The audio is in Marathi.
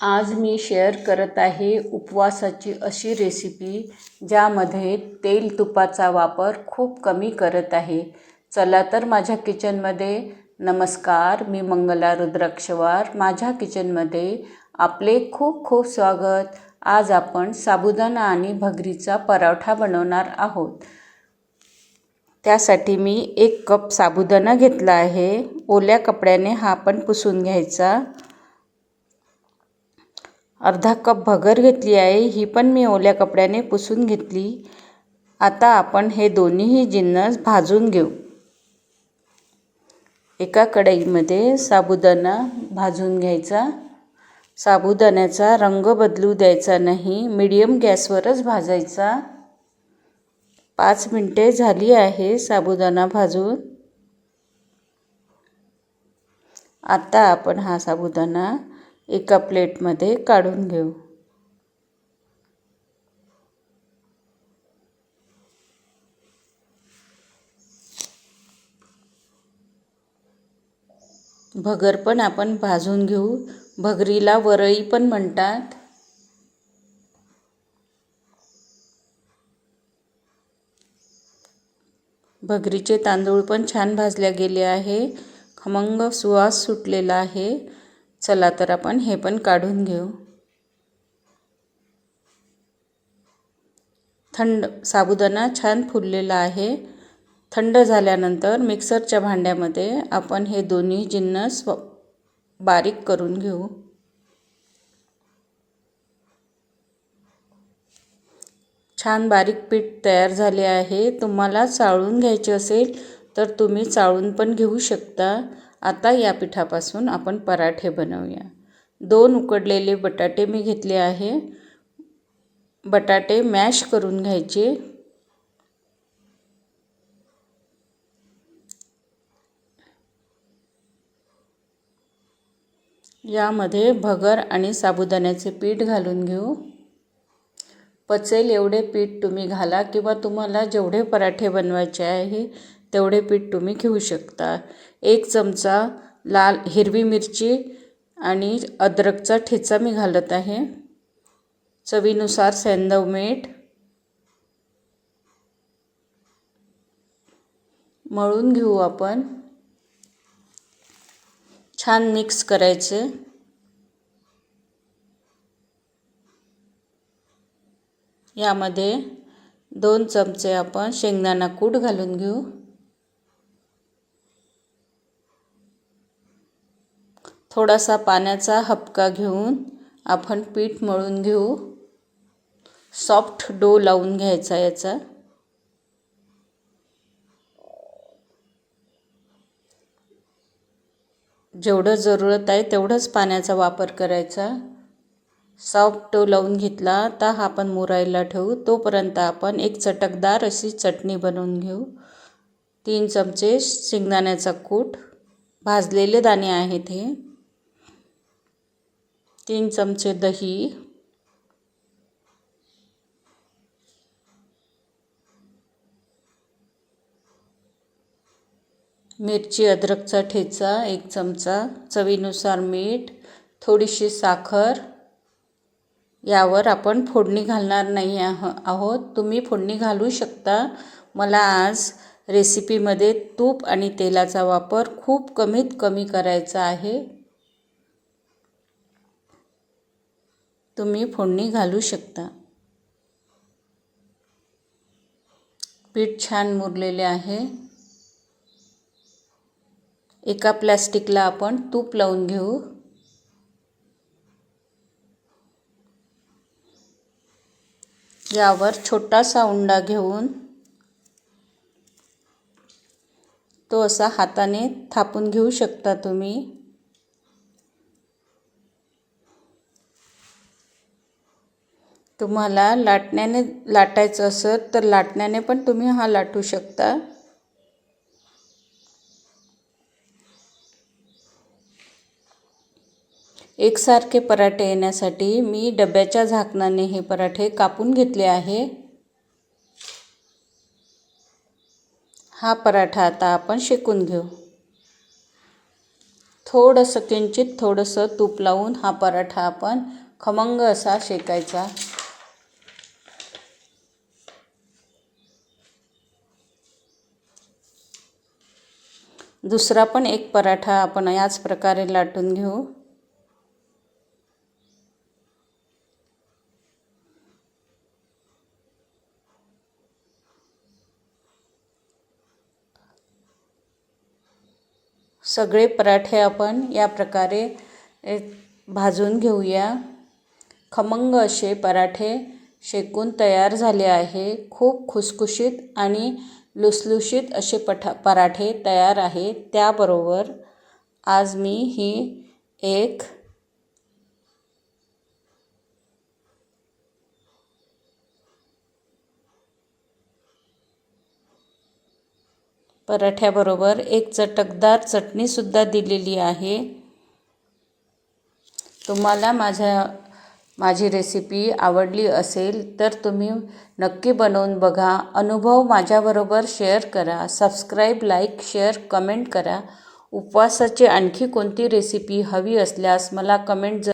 आज मी शेअर करत आहे उपवासाची अशी रेसिपी ज्यामध्ये तेल तुपाचा वापर खूप कमी करत आहे. चला तर माझ्या किचनमध्ये नमस्कार मी मंगला रुद्राक्षवार. माझ्या किचनमध्ये आपले खूप खूप स्वागत. आज आपण साबुदाणा आणि भगरीचा पराठा बनवणार आहोत. त्यासाठी मी एक कप साबुदाणा घेतला आहे. ओल्या कपड्याने हा पण पुसून घ्यायचा. अर्धा कप भगर घेतली आहे. ही पण मी ओल्या कपड्याने पुसून घेतली. आता आपण हे दोन्हीही जिन्नस भाजून घेऊ. एका कढईमध्ये साबुदाणा भाजून घ्यायचा. साबुदाण्याचा रंग बदलू द्यायचा नाही. मीडियम गॅसवरच भाजायचा. पाच मिनटे झाली आहे साबुदाणा भाजून. आता आपण हा साबुदाणा एका प्लेटमध्ये काढून घेऊ. भगर पण आपण भाजून घेऊ. भगरीला वरई पण म्हणतात. भगरीचे तांदूळ पण छान भाजल्या गेले आहे. खमंग सुवास सुटलेला आहे. चला तर आपण हे पण काढून घेऊ. थंड साबुदाणा छान फुललेला आहे. थंड झाल्यानंतर मिक्सरच्या भांड्यामध्ये आपण हे दोन्ही जिन्नस बारीक करून घेऊ. छान बारीक पीठ तयार झाले आहे. तुम्हाला चाळून घ्यायचे असेल तर तुम्ही चाळून पण घेऊ शकता. आता या पिठापासून आपण पराठे बनवूया. दोन उकडलेले बटाटे मी घेतले आहे. बटाटे मॅश करून घ्यायचे. यामध्ये भगर आणि साबुदाण्याचे पीठ घालून घेऊ. पचेल एवढे पीठ तुम्ही घाला किंवा तुम्हाला जेवढे पराठे बनवायचे आहे तेवढे पीठ तुम्ही घेऊ शकता. एक चमचा लाल हिरवी मिरची आणि अद्रकचा ठेचा मी घालत आहे. चवीनुसार सेंदव मीठ मळून घेऊ आपण. छान मिक्स करायचे. यामध्ये दोन चमचे आपण शेंगदाणा कूट घालून घेऊ. थोडासा पाण्याचा हपका घेऊन आपण पीठ मळून घेऊ. सॉफ्ट डो लावून घ्यायचा याचा. जेवढं जरूरत आहे तेवढंच पाण्याचा वापर करायचा. सॉफ्ट डो लावून घेतला तर हा आपण मुरायला ठेवू. तोपर्यंत आपण एक चटकदार अशी चटणी बनवून घेऊ. तीन चमचे शेंगदाण्याचा कूट. भाजलेले दाणे आहेत हे. तीन चमचे दही. मिरची अद्रकचा ठेचा एक चमचा. चवीनुसार मीठ थोडीशी साखर. यावर आपण फोडणी घालणार नाही आह आहोत. तुम्ही फोडणी घालू शकता. मला आज रेसिपीमध्ये तूप आणि तेलाचा वापर खूप कमीत कमी करायचा आहे. तुम्ही फोडणी घालू शकता. पीठ छान मुरलेले आहे. एका प्लॅस्टिकला आपण तूप लावून घेऊ. यावर छोटासा उंडा घेऊन तो असा हाताने थापून घेऊ शकता तुम्ही. तुम्हाला लाटण्याने लाटायचं असेल तर लाटण्याने पण तुम्ही हा लाटू शकता. एकसारखे पराठे येण्यासाठी मी डब्याच्या झाकणाने हे पराठे कापून घेतले आहे. हा पराठा आता आपण शेकून घेऊ. थोडंसं किंचित थोडंसं तूप लावून हा पराठा आपण खमंग असा शेकायचा. दुसरा पण एक पराठा आपण याच प्रकारे लाटून घेऊ. सगळे पराठे आपण या प्रकारे भाजून घेऊया. खमंग असे पराठे शेकून तयार झाले आहे. खूप खुसखुशीत आणि लुसलुशीत असे पठा पराठे तयार आहे त्याबरोबर आज मी ही एक पराठ्याबरोबर एक चटकदार चटणीसुद्धा दिलेली आहे. तुम्हाला माझ्या माझी रेसिपी आवडली असेल तर तुम्ही नक्की बनवून बघा. अनुभव माझ्याबरोबर शेअर करा. सबस्क्राईब लाईक शेअर कमेंट करा. उपवासाची आणखी कोणती रेसिपी हवी असल्यास मला कमेंट ज